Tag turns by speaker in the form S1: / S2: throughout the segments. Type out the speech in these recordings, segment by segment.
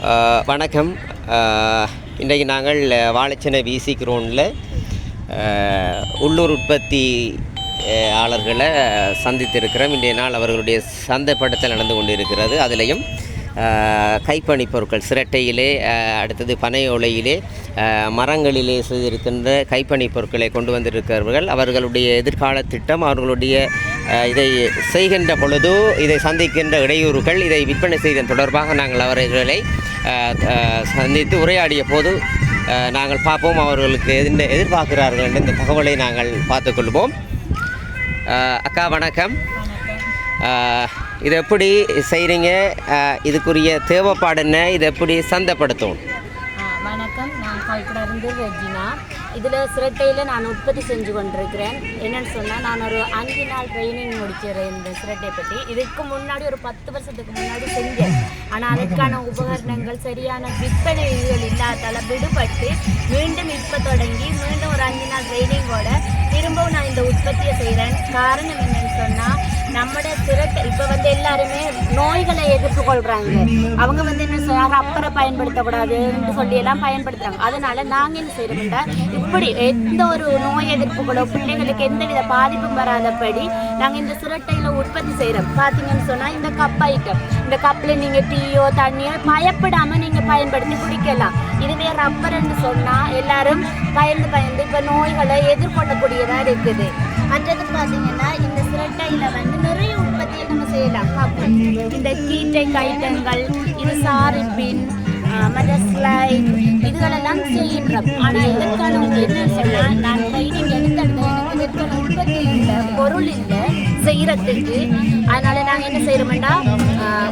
S1: வணக்கம். இன்றைக்கு நாங்கள் வாழைச்சனை விசி க்ரோனில் உள்ளூர் உற்பத்தி ஆளர்களை சந்தித்திருக்கிறோம். இன்றைய நாள் அவர்களுடைய சந்தைப்படுத்தல் நடந்து கொண்டிருக்கிறது. அதிலையும் கைப்பணி பொருட்கள் சிரட்டையிலே அடுத்தது பனை ஓலையிலே மரங்களிலே செய்திருக்கின்ற கைப்பணி பொருட்களை கொண்டு வந்திருக்கிறவர்கள் அவர்களுடைய எதிர்கால திட்டம் அவர்களுடைய இதை செய்கின்ற பொழுது இதை சந்திக்கின்ற இடையூறுகள் இதை விற்பனை செய்தன் தொடர்பாக நாங்கள் அவர்களை சந்தித்து உரையாடிய போது நாங்கள் பார்ப்போம் அவர்களுக்கு என்ன எதிர்பார்க்கிறார்கள் என்ற இந்த தகவலை நாங்கள் பார்த்துக்கொள்வோம். அக்கா வணக்கம். இது எப்படி செய்கிறீங்க இதுக்குரிய தேவைப்பாடு என்ன? இதை எப்படி சந்தைப்படுத்தும்?
S2: வணக்கம். நான் கல்குடா ரெஜினா இதில் சிரட்டையில் நான் உற்பத்தி செஞ்சு கொண்டிருக்கிறேன். என்னன்னு சொன்னால் நான் ஒரு அஞ்சு நாள் ட்ரைனிங் முடிச்சிடுறேன் இந்த சிரட்டை பற்றி இதுக்கு முன்னாடி ஒரு பத்து வருஷத்துக்கு முன்னாடி செஞ்சேன். ஆனால் அதுக்கான உபகரணங்கள் சரியான விற்பனை இதுகள் இல்லாதால விடுபட்டு மீண்டும் இப்போ தொடங்கி மீண்டும் ஒரு அஞ்சு நாள் ட்ரைனிங்கோட திரும்பவும் நான் இந்த உற்பத்தியை செய்கிறேன் காரணம் என்னன்னு சொன்னால் நம்முடைய சிரட்டை இப்போ வந்து எல்லாருமே நோய்களை எதிர்கொள்கிறாங்க அவங்க வந்து என்ன சொல்றாங்க ரப்பரை பயன்படுத்தக்கூடாதுன்னு சொல்லி எல்லாம் பயன்படுத்துறாங்க. அதனால நாங்கள் என்ன செய்யறோம்னா இப்படி எந்த ஒரு நோய் எதிர்ப்புகளோ பிள்ளைங்களுக்கு எந்தவித பாதிப்பும் வராதபடி நாங்கள் இந்த சுரட்டையில் உற்பத்தி செய்கிறோம் பார்த்தீங்கன்னு சொன்னால் இந்த கப் ஐட்டம் இந்த கப்பில் நீங்கள் டீயோ தண்ணியோ பயப்படாமல் நீங்கள் பயன்படுத்தி குடிக்கலாம். இதுவே ரப்பர்ன்னு சொன்னால் எல்லாரும் பயந்து பயந்து இப்போ நோய்களை எதிர்கொள்ளக்கூடியதாக இருக்குது. மற்றது பார்த்தீங்கன்னா இந்த சிரட்டையில் உற்பத்தியை நம்ம இந்த கீட்டை கைட்டங்கள் இது சாரிப்பின் மற்ற ஸ்லைட் இதுகளெல்லாம் செய்கின்றோம். ஆனால் இதற்கான என்ன சொன்னால் நான் ட்ரைனிங் எடுத்தது எனக்கு இதற்கான உற்பத்தி இல்லை பொருள் இல்லை செய்கிறதுக்கு. அதனால நாங்கள் என்ன செய்கிறோம்டா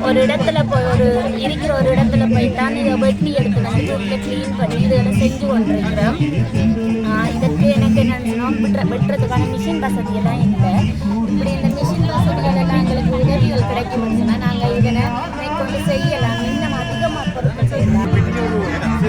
S2: ஒரு இடத்துல போய் ஒரு இருக்கிற ஒரு இடத்துல போயிட்டான் இதை வெட்டி எடுத்து வந்து வீட்டில் க்ளீன் பண்ணி இதெல்லாம் செஞ்சு கொண்டிருக்கிறோம். இதற்கு எனக்கு என்னன்னா விட்டுற வெட்டுறதுக்கான மிஷின் வசதியெல்லாம் இல்லை. இப்படி இந்த மிஷின் வசதிகள் எல்லாம் எங்களுக்கு அப்படின்னு சொன்னால் நாங்கள் இதனை மேற்கொண்டு செய்யலாம். இன்னும் அதிகமாக பொருட்கள் செய்யலாம்.